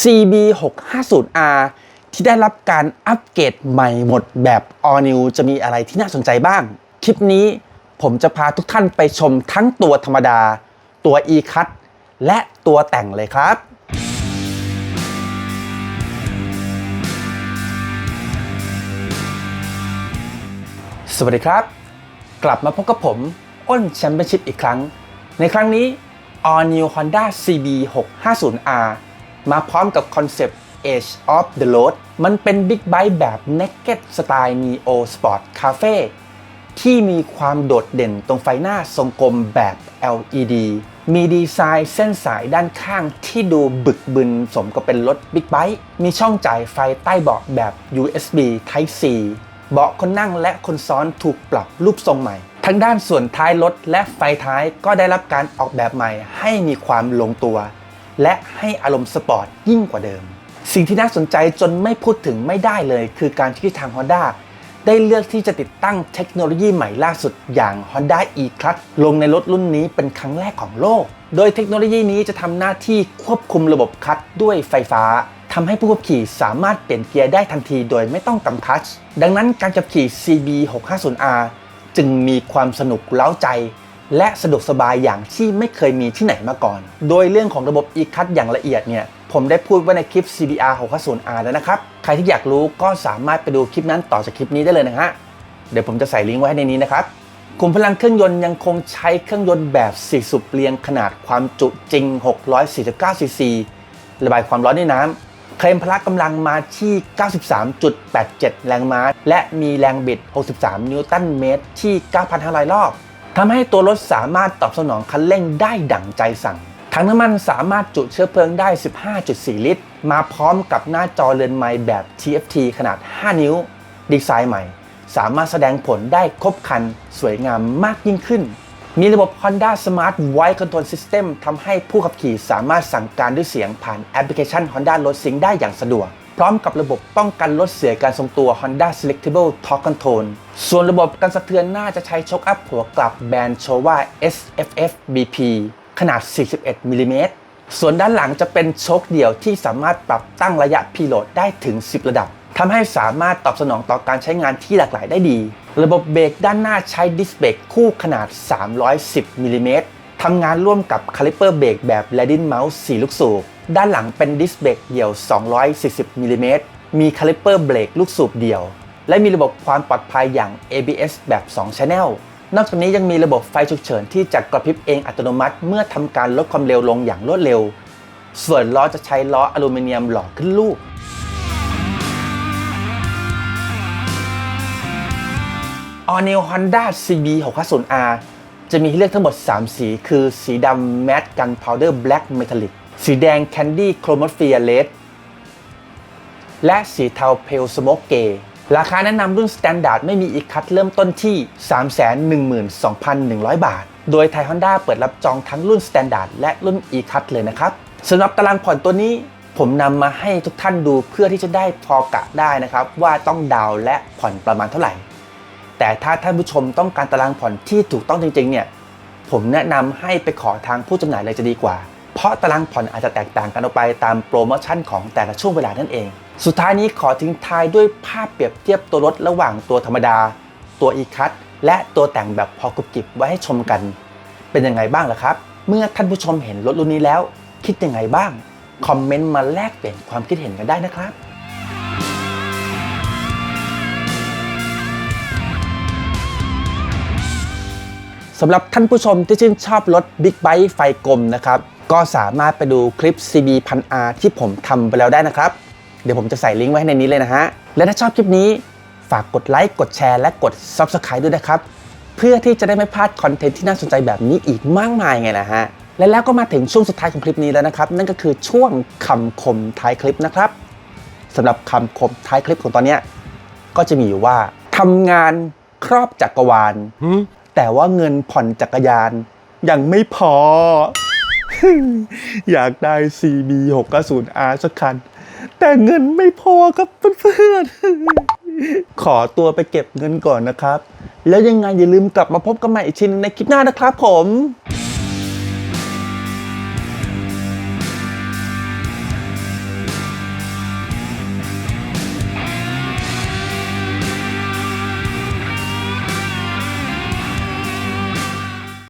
CB 650R ที่ได้รับการอัปเกรดใหม่หมดแบบ All New จะมีอะไรที่น่าสนใจบ้าง คลิปนี้ผมจะพาทุกท่านไปชมทั้งตัวธรรมดา ตัว e-cut และตัวแต่งเลยครับสวัสดีครับ กลับมาพบกับผมอ้นแชมเปี้ยนชิพอีกครั้ง ในครั้งนี้ All New Honda CB 650R มาพร้อมกับคอนเซปต์ Age of the Road มันเป็นบิ๊กไบค์แบบ Naked Style Neo Sport Cafe ที่มีความโดดเด่นตรงไฟหน้าทรงกลมแบบ LED มีดีไซน์เส้นสายด้านข้างที่ดูบึกบึนสมกับเป็นรถบิ๊กไบค์มีช่องจ่ายไฟใต้เบาะแบบ USB Type C เบาะคนนั่งและคนซ้อนถูกปรับรูปทรงใหม่ ทั้งด้านส่วนท้ายรถและไฟท้ายก็ได้รับการออกแบบใหม่ให้มีความลงตัว และให้อารมณ์สปอร์ตยิ่งกว่าเดิม สิ่งที่น่าสนใจจนไม่พูดถึงไม่ได้เลย คือการที่ทาง Honda ได้เลือกที่จะติดตั้งเทคโนโลยีใหม่ล่าสุดอย่าง Honda e-Clutch ลงในรถรุ่นนี้เป็นครั้งแรกของโลก โดยเทคโนโลยีนี้จะทำหน้าที่ควบคุมระบบคลัตช์ด้วยไฟฟ้าทำให้ผู้ขับขี่สามารถเปลี่ยนเกียร์ได้ทันทีโดยไม่ต้องกำคลัตช์ดังนั้นการขับขี่ CB 650R จึงมีความสนุกเล้าใจ และสะดวกสบายอย่างที่ไม่เคยมีที่ไหนมาก่อน โดยเรื่องของระบบ e-cut อย่างละเอียดเนี่ยผมได้พูดไว้ในคลิป CBR 6 0 R แล้วนะครับ ใครที่อยากรู้ก็สามารถไปดูคลิปนั้นต่อจากคลิปนี้ได้เลยนะฮะ เดี๋ยวผมจะใส่ลิงก์ไว้ให้ในนี้นะครับขุมพลังเครื่องยนต์ยังคงใช้เครื่องยนต์แบบ 4 สูบเรียงขนาดความจุจริง 649 ซีซี ระบายความร้อนด้วยน้ำ เคลมพละกำลังมาที่ 93.87 แรงม้า และมีแรงบิด 63 นิวตันเมตรที่ 9,500 รอบ ทำให้ตัวรถสามารถตอบสนองคันเร่งได้ดั่งใจสั่ง ถังน้ำมันสามารถจุเชื้อเพลิงได้ 15.4 ลิตร มาพร้อมกับหน้าจอเรือนไม้แบบ TFT ขนาด 5 นิ้ว ดีไซน์ใหม่ สามารถแสดงผลได้ครบครัน สวยงามมากยิ่งขึ้น มีระบบ Honda Smart Voice Control System ทำให้ผู้ขับขี่สามารถสั่งการด้วยเสียงผ่านแอปพลิเคชัน Honda Road Sync ได้อย่างสะดวก พร้อมกับระบบป้องกันลดเสียการทรงตัว Honda Selectable Torque Control ส่วนระบบการสะเทือนหน้าจะใช้ช็อคอัพหัวกลับแบรนด์โชว่า SFF BP ขนาด 41มิลลิเมตรส่วนด้านหลังจะเป็นโชคเดี่ยวที่สามารถปรับตั้งระยะพีโลดได้ถึง 10 ระดับทำให้สามารถตอบสนองต่อการใช้งานที่หลากหลายได้ดี ระบบเบรกด้านหน้าใช้ดิสเบรกคู่ขนาด 310มิลลิเมตรทำงานร่วมกับคาลิเปอร์เบรกแบบ l a d i n Mouse 4 ลูกสูบ ด้านหลังเป็นดิสเบรกเดี่ยว 240มิลลิเมตรมีคาลิเปอร์เบรกลูกสูบเดี่ยว และมีระบบความปลอดภัยอย่าง ABS แบบ 2 Channel นอกจากนี้ยังมีระบบไฟฉุกเฉินที่จะกระพริบเองอัตโนมัติ เมื่อทำการลดความเร็วลงอย่างรวดเร็ว ส่วนล้อจะใช้ล้ออลูมิเนียมหล่อขึ้นลูก All New Honda CB 650R จะมีให้เลือกทั้งหมด 3 สี คือสีดำ Matte Gunpowder Black Metallic สีแดง Candy Chromosphere และสีเทา Pale Smoke Grey ราคาแนะนำรุ่น Standard ไม่มีอีกคัดเริ่มต้นที่ 312,100 บาท โดยไทย Honda เปิดรับจองทั้งรุ่น Standard และรุ่น e-cut เลยนะครับสำหรับตารางผ่อนตัวนี้ผมนำมาให้ทุกท่านดูเพื่อที่จะได้พอกะได้นะครับ ว่าต้องดาวและผ่อนประมาณเท่าไหร่ แต่ถ้าท่านผู้ชมต้องการตารางผ่อนที่ถูกต้องจริงๆเนี่ยผมแนะนำให้ไปขอทางผู้จำหน่ายเลยจะดีกว่า เพราะตารางผ่อนอาจจะแตกต่างกันออกไปตามโปรโมชั่นของแต่ละช่วงเวลานั่นเอง สุดท้ายนี้ขอทิ้งท้ายด้วยภาพเปรียบเทียบตัวรถระหว่างตัวธรรมดา ตัว e-cut และตัวแต่งแบบพอกรุบกริบไว้ให้ชมกัน เป็นยังไงบ้างล่ะครับ เมื่อท่านผู้ชมเห็นรถรุ่นนี้แล้ว คิดยังไงบ้าง คอมเมนต์มาแลกเปลี่ยนความคิดเห็นกันได้นะครับสำหรับท่านผู้ชมที่ชื่นชอบรถบิ๊กไบค์ไฟกลมนะครับ ก็สามารถไปดูคลิป CB 1 0 0 R ที่ผมทำไปแล้วได้นะครับ เดี๋ยวผมจะใส่ลิงก์ไว้ให้ในนี้เลยนะฮะ และถ้าชอบคลิปนี้ ฝากกดไลค์กดแชร์และกด Subscribe ด้วยนะครับ เพื่อที่จะได้ไม่พลาดคอนเทนต์ที่น่าสนใจแบบนี้อีกมากมายไงนะฮะ และแล้วก็มาถึงช่วงสุดท้ายของคลิปนี้แล้วนะครับ นั่นก็คือช่วงคำคมท้ายคลิปนะครับสำหรับคำคมท้ายคลิปของตอนเนี้ยก็จะมีอยู่ว่าทำงานครอบจักรวาลแต่ว่าเงินผ่อนจักรยานยังไม่พอ อยากได้ CB 690R สักคัน แต่เงินไม่พอครับเพื่อนๆ ขอตัวไปเก็บเงินก่อนนะครับ แล้วยังไงอย่าลืมกลับมาพบกันใหม่อีกทีนึงในคลิปหน้านะครับผม